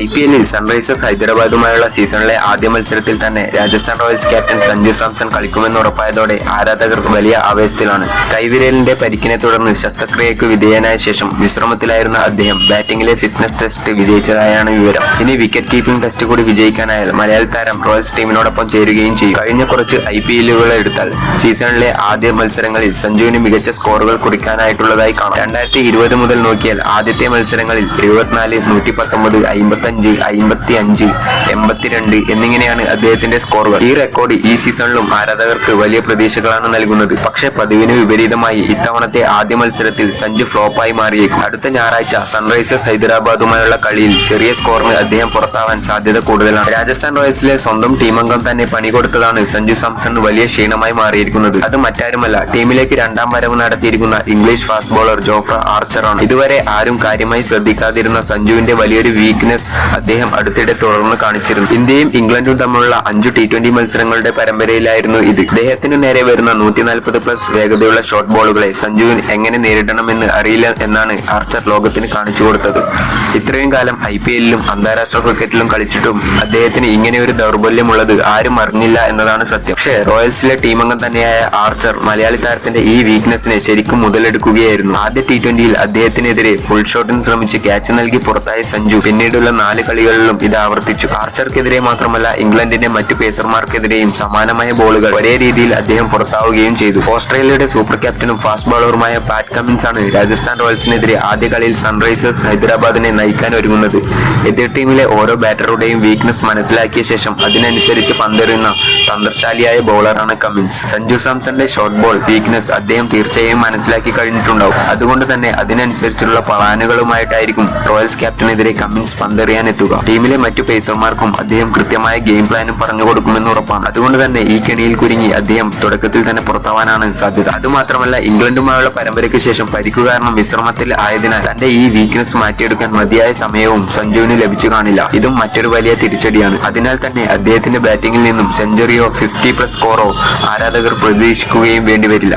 I P എല്ലിൽ Sunrisers ഹൈദരാബാദുമായുള്ള സീസണിലെ ആദ്യ മത്സരത്തിൽ തന്നെ രാജസ്ഥാൻ റോയൽസ് ക്യാപ്റ്റൻ സഞ്ജു സാംസൺ കളിക്കുമെന്ന് ഉറപ്പായതോടെ ആരാധകർ വലിയ ആവേശത്തിലാണ്. കൈവിരലിന്റെ പരിക്കിനെ തുടർന്ന് ശസ്ത്രക്രിയയ്ക്ക് വിധേയനായ ശേഷം വിശ്രമത്തിലായിരുന്ന അദ്ദേഹം ബാറ്റിംഗിലെ ഫിറ്റ്നസ് ടെസ്റ്റ് വിജയിച്ചതായാണ് വിവരം. ഇനി വിക്കറ്റ് കീപ്പിംഗ് ടെസ്റ്റ് കൂടി വിജയിക്കാനായാൽ മലയാളി താരം റോയൽസ് ടീമിനോടൊപ്പം ചേരുകയും ചെയ്യും. കഴിഞ്ഞ കുറച്ച് ഐ പി എല്ലുകൾ എടുത്താൽ സീസണിലെ ആദ്യ മത്സരങ്ങളിൽ സഞ്ജുവിന് മികച്ച സ്കോറുകൾ കുറിക്കാനായിട്ടുള്ളതായി കാണാം. രണ്ടായിരത്തി ഇരുപത് മുതൽ നോക്കിയാൽ ആദ്യത്തെ മത്സരങ്ങളിൽ എഴുപത്തിനാല് നൂറ്റി പത്തൊമ്പത് അമ്പത്തഞ്ച് അമ്പത്തി അഞ്ച് എൺപത്തിരണ്ട് എന്നിങ്ങനെയാണ് അദ്ദേഹത്തിന്റെ സ്കോറുകൾ ഈ റെക്കോർഡ് ഈ സീസണിലും ആരാധകർക്ക് വലിയ പ്രതീക്ഷകളാണ് നൽകുന്നത്. പക്ഷേ പതിവിന് വിപരീതമായി ഇത്തവണത്തെ ആദ്യ മത്സരത്തിൽ സഞ്ജു ഫ്ലോപ്പായി മാറിയേക്കും. അടുത്ത ഞായറാഴ്ച സൺറൈസേഴ്സ് ഹൈദരാബാദുമായുള്ള കളിയിൽ ചെറിയ സ്കോറിന് അദ്ദേഹം പുറത്താവാൻ സാധ്യത കൂടുതലാണ്. രാജസ്ഥാൻ റോയൽസിലെ സ്വന്തം ടീമംഗം തന്നെ പണി കൊടുത്തതാണ് സഞ്ജു സാംസൺ വലിയ ക്ഷീണമായി മാറിയിരിക്കുന്നത്. അത് മറ്റാരുമല്ല ടീമിലേക്ക് രണ്ടാം വരവ് നടത്തിയിരിക്കുന്ന ഇംഗ്ലീഷ് ഫാസ്റ്റ് ബോളർ ജോഫ്ര ആർച്ചറാണ്. ഇതുവരെ ആരും കാര്യമായി ശ്രദ്ധിക്കാതിരുന്ന സഞ്ജുവിന്റെ വലിയൊരു വീക്ക്നെസ് അദ്ദേഹം അടുത്തിടെ തുടർന്ന് കാണിച്ചിരുന്നു ഇന്ത്യയും ഇംഗ്ലണ്ടും തമ്മിലുള്ള അഞ്ചു ടി ട്വന്റി മത്സരങ്ങളുടെ പരമ്പരയിലായിരുന്നു ഇത്. ഇദ്ദേഹത്തിന് നേരെ വരുന്ന നൂറ്റി നാൽപ്പത് പ്ലസ് വേഗതയുള്ള ഷോട്ട് ബോളുകളെ സഞ്ജുവിന് എങ്ങനെ നേരിടണമെന്ന് അറിയില്ല എന്നാണ് ആർച്ചർ ലോകത്തിന് കാണിച്ചു കൊടുത്തത്. ഇത്രയും കാലം ഐ പി എല്ലിലും അന്താരാഷ്ട്ര ക്രിക്കറ്റിലും കളിച്ചിട്ടും അദ്ദേഹത്തിന് ഇങ്ങനെ ഒരു ദൗർബല്യമുള്ളത് ആരും അറിഞ്ഞില്ല എന്നതാണ് സത്യം. പക്ഷേ റോയൽസിലെ ടീമംഗം തന്നെയായ ആർച്ചർ മലയാളി താരത്തിന്റെ ഈ വീക്ക്നെസ്സിനെ ശരിക്കും മുതലെടുക്കുകയായിരുന്നു. ആദ്യ ടി ട്വന്റിയിൽ അദ്ദേഹത്തിനെതിരെ ഫുൾ ഷോട്ടിന് ശ്രമിച്ച് ക്യാച്ച് നൽകി പുറത്തായ സഞ്ജു. പിന്നീടുള്ള നാല് കളികളിലും ഇത് ആവർത്തിച്ചു. ആർച്ചർക്കെതിരെ മാത്രമല്ല ഇംഗ്ലണ്ടിന്റെ മറ്റു പേസർമാർക്കെതിരെയും സമാനമായ ബോളുകൾ ഒരേ രീതിയിൽ അദ്ദേഹം പുറത്താവുകയും ചെയ്തു. ഓസ്ട്രേലിയയുടെ സൂപ്പർ ക്യാപ്റ്റനും ഫാസ്റ്റ് ബോളറുമായ പാറ്റ് കമിൻസ് ആണ് രാജസ്ഥാൻ റോയൽസിനെതിരെ ആദ്യ കളിയിൽ സൺറൈസേഴ്സ് ഹൈദരാബാദിനെ നയിക്കാൻ ഒരുങ്ങുന്നത്. എതിർ ടീമിലെ ഓരോ ബാറ്ററുടെയും വീക്ക്നെസ് മനസ്സിലാക്കിയ ശേഷം അതിനനുസരിച്ച് പന്തെറിയുന്ന തന്ത്രശാലിയായ ബോളറാണ് കമിൻസ് സഞ്ജു സാംസന്റെ ഷോർട്ട് ബോൾ വീക്ക്നെസ് അദ്ദേഹം തീർച്ചയായും മനസ്സിലാക്കി കഴിഞ്ഞിട്ടുണ്ടാവും. അതുകൊണ്ട് തന്നെ അതിനനുസരിച്ചുള്ള പ്ലാനുകളുമായിട്ടായിരിക്കും റോയൽസ് ക്യാപ്റ്റനെതിരെ കമിൻസ് പന്തെറിയാൻ എത്തുക. ടീമിലെ മറ്റു പേസർമാർക്കും അദ്ദേഹം കൃത്യമായ ഗെയിം പ്ലാനും പറഞ്ഞു കൊടുക്കുമെന്ന് ഉറപ്പാണ്. അതുകൊണ്ട് തന്നെ ഈ കെണിയിൽ കുരുങ്ങി അദ്ദേഹം തുടക്കത്തിൽ തന്നെ പുറത്താവാനാണ് സാധ്യത. അതുമാത്രമല്ല ഇംഗ്ലണ്ടുമായുള്ള പരമ്പരയ്ക്ക് ശേഷം പരിക്കു കാരണം വിശ്രമത്തിൽ ആയതിനാൽ തന്റെ ഈ വീക്ക്നെസ് മാറ്റിയെടുക്കാൻ മതിയായ സമയവും സഞ്ജുവിന് ലഭിച്ചു കാണില്ല. ഇതും മറ്റൊരു വലിയ തിരിച്ചടിയാണ്. അതിനാൽ തന്നെ അദ്ദേഹത്തിന്റെ ബാറ്റിംഗിൽ നിന്നും സെഞ്ചുറിയോ ഫിഫ്റ്റി പ്ലസ് സ്കോറോ ആരാധകർ പ്രതീക്ഷിക്കുകയും വേണ്ടിവരില്ല